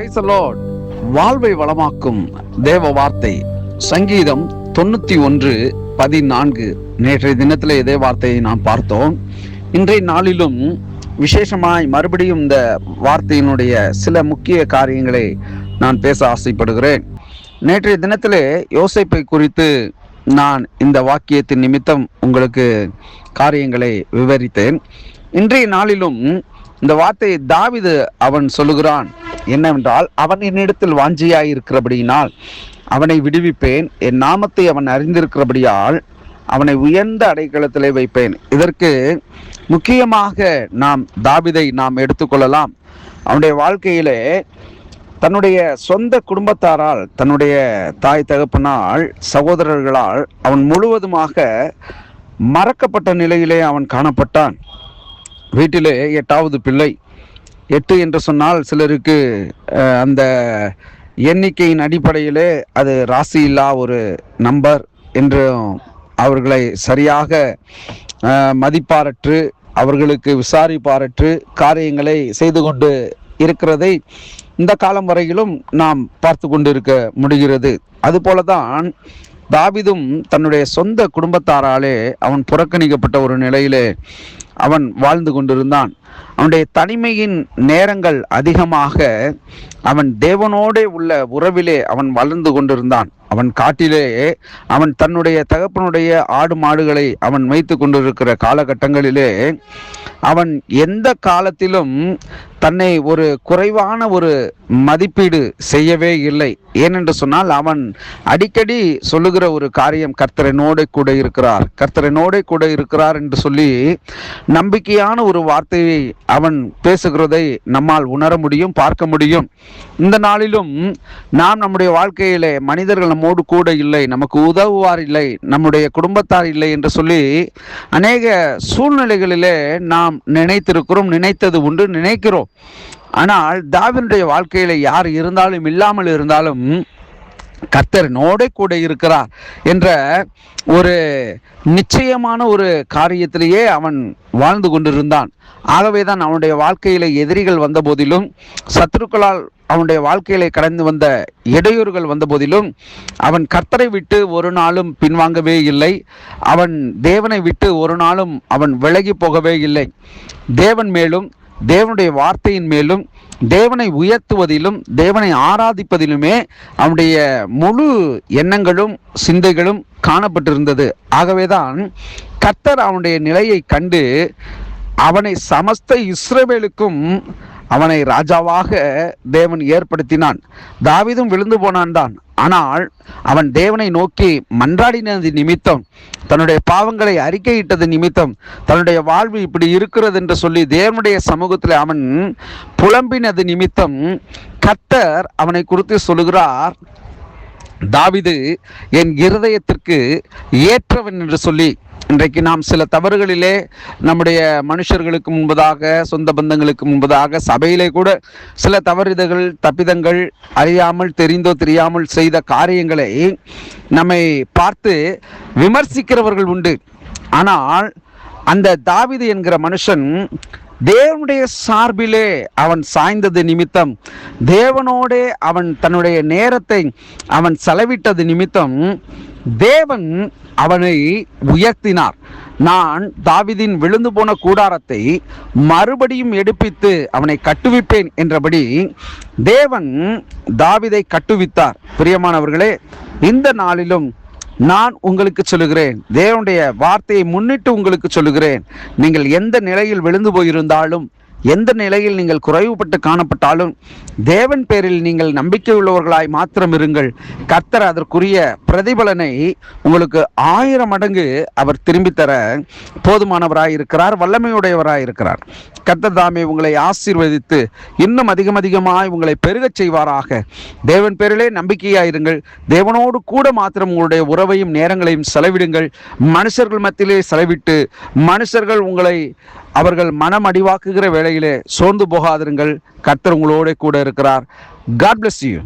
Price வாழ்வை வளமாக்கும் தேவ வார்த்தை. சங்கீதம் தொண்ணூத்தி ஒன்று பதினான்கு. நேற்றைய தினத்தில் இதே வார்த்தையை நாம் பார்த்தோம். இன்றைய நாளிலும் விசேஷமாய் மறுபடியும் இந்த வார்த்தையினுடைய சில முக்கிய காரியங்களை நான் பேச ஆசைப்படுகிறேன். நேற்றைய தினத்திலே யோசிப்பை குறித்து நான் இந்த வாக்கியத்தின் நிமித்தம் உங்களுக்கு காரியங்களை விவரித்தேன். இன்றைய நாளிலும் இந்த வார்த்தையை தாவிது அவன் சொல்லுகிறான். என்னவென்றால் அவன் என்னிடத்தில் வாஞ்சியாயிருக்கிறபடியினால் அவனை விடுவிப்பேன். என் நாமத்தை அவன் அறிந்திருக்கிறபடியால் அவனை உயர்ந்த அடைக்கலத்திலே வைப்பேன். இதற்கு முக்கியமாக நாம் தாவிதை நாம் எடுத்துக்கொள்ளலாம். அவனுடைய வாழ்க்கையிலே தன்னுடைய சொந்த குடும்பத்தாரால் தன்னுடைய தாய் தகப்பனால் சகோதரர்களால் அவன் முழுவதுமாக மறக்கப்பட்ட நிலையிலே அவன் காணப்பட்டான். வீட்டிலே எட்டாவது பிள்ளை. எட்டு என்று சொன்னால் சிலருக்கு அந்த எண்ணிக்கையின் அடிப்படையிலே அது ராசி இல்லா ஒரு நம்பர் என்றும் அவர்களை சரியாக மதிப்பாரற்று அவர்களுக்கு விசாரிப்பாரற்று காரியங்களை செய்து கொண்டு இருக்கிறதை இந்த காலம் வரையிலும் நாம் பார்த்து கொண்டிருக்க முடிகிறது. அதுபோல தான் தாவிதும் தன்னுடைய சொந்த குடும்பத்தாராலே அவன் புறக்கணிக்கப்பட்ட ஒரு நிலையிலே அவன் வாழ்ந்து கொண்டிருந்தான். அவனுடைய தனிமையின் நேரங்கள் அதிகமாக அவன் தேவனோடே உள்ள உறவிலே அவன் வளர்ந்து கொண்டிருந்தான். அவன் காட்டிலே அவன் தன்னுடைய தகப்பனுடைய ஆடு மாடுகளை அவன் வைத்து கொண்டிருக்கிற காலகட்டங்களிலே அவன் எந்த காலத்திலும் தன்னை ஒரு குறைவான ஒரு மதிப்பீடு செய்யவே இல்லை. ஏனென்று சொன்னால் அவன் அடிக்கடி சொல்லுகிற ஒரு காரியம் கர்த்தரனோட கூட இருக்கிறார். கர்த்தரனோடே கூட இருக்கிறார் என்று சொல்லி நம்பிக்கையான ஒரு வார்த்தையை அவன் பேசுகிறதை நம்மால் உணர முடியும் பார்க்க முடியும். இந்த நாளிலும் நாம் நம்முடைய வாழ்க்கையிலே மனிதர்கள் நம்மோடு கூட இல்லை நமக்கு உதவுவார் இல்லை நம்முடைய குடும்பத்தார் இல்லை என்று சொல்லி அநேக சூழ்நிலைகளிலே நாம் நினைத்திருக்கிறோம் நினைத்தது உண்டு நினைக்கிறோம். ஆனால் தாவினுடைய வாழ்க்கையில் யார் இருந்தாலும் இல்லாமல் இருந்தாலும் கர்த்தர் நோடே கூட இருக்கிறார் என்ற ஒரு நிச்சயமான ஒரு காரியத்திலேயே அவன் வாழ்ந்து கொண்டிருந்தான். ஆகவே தான் அவனுடைய வாழ்க்கையில எதிரிகள் வந்த போதிலும் சத்துருக்களால் அவனுடைய வாழ்க்கையில கடந்து வந்த இடையூறுகள் வந்த போதிலும் அவன் கர்த்தரை விட்டு ஒரு நாளும் பின்வாங்கவே இல்லை. அவன் தேவனை விட்டு ஒரு நாளும் அவன் விலகி போகவே இல்லை. தேவன் மேலும் தேவனுடைய வார்த்தையின் மேலும் தேவனை உயர்த்துவதிலும் தேவனை ஆராதிப்பதிலுமே அவனுடைய முழு எண்ணங்களும் சிந்தைகளும் காணப்பட்டிருந்தது. ஆகவேதான் கர்த்தர் அவனுடைய நிலையை கண்டு அவனை சமஸ்த இஸ்ரவேலுக்கும் அவனை ராஜாவாக தேவன் ஏற்படுத்தினான். தாவிதும் விழுந்து போனான் தான். ஆனால் அவன் தேவனை நோக்கி மன்றாடினது நிமித்தம் தன்னுடைய பாவங்களை அறிக்கையிட்டது நிமித்தம் தன்னுடைய வாழ்வு இப்படி இருக்கிறது என்று சொல்லி தேவனுடைய சமூகத்தில் அவன் புலம்பினது நிமித்தம் கத்தர் அவனை குறித்து சொல்லுகிறார் தாவிது என் இருதயத்திற்கு ஏற்றவன் என்று சொல்லி இன்றைக்கு நாம் சில தவறுகளிலே நம்முடைய மனுஷர்களுக்கு முன்பதாக சொந்த பந்தங்களுக்கு முன்பதாக சபையிலே கூட சில தவறுதல்கள் தப்பிதங்கள் அறியாமல் தெரிந்தோ தெரியாமல் செய்த காரியங்களை நம்மை பார்த்து விமர்சிக்கிறவர்கள் உண்டு. ஆனால் அந்த தாவிது என்கிற மனுஷன் தேவனுடைய சார்பிலே அவன் சாய்ந்தது நிமித்தம் தேவனோடே அவன் தன்னுடைய நேரத்தை அவன் செலவிட்டது நிமித்தம் தேவன் அவனை உயர்த்தினார். நான் தாவிதின் விழுந்து போன கூடாரத்தை மறுபடியும் எடுப்பித்து அவனை கட்டுவிப்பேன் என்றபடி தேவன் தாவிதை கட்டுவித்தார். பிரியமானவர்களே இந்த நாளிலும் நான் உங்களுக்கு சொல்லுகிறேன் தேவனுடைய வார்த்தையை முன்னிட்டு உங்களுக்கு சொல்லுகிறேன் நீங்கள் எந்த நிலையில் விழுந்து போயிருந்தாலும் எந்த நிலையில் நீங்கள் குறைவுபட்டு காணப்பட்டாலும் தேவன் பேரில் நீங்கள் நம்பிக்கை உள்ளவர்களாய் மாத்திரம் இருங்கள். கர்த்தர் அதற்குரிய பிரதிபலனை உங்களுக்கு ஆயிரம் மடங்கு அவர் திரும்பி தர போதுமானவராய் இருக்கிறார் வல்லமையுடையவராய் இருக்கிறார். கர்த்தர் தாமே உங்களை ஆசீர்வதித்து இன்னும் அதிகம் அதிகமாய் உங்களை பெருகச் செய்வாராக. தேவன் பேரிலே நம்பிக்கையாயிருங்கள் தேவனோடு கூட மாத்திரம் உங்களுடைய உறவையும் நேரங்களையும் செலவிடுங்கள். மனுஷர்கள் மத்தியிலே செலவிட்டு மனுஷர்கள் உங்களை அவர்கள் மனம் அடிவாக்குகிற வேளையிலே சோர்ந்து போகாதிருங்கள். கர்த்தர் உங்களோட கூட இருக்கிறார். God bless you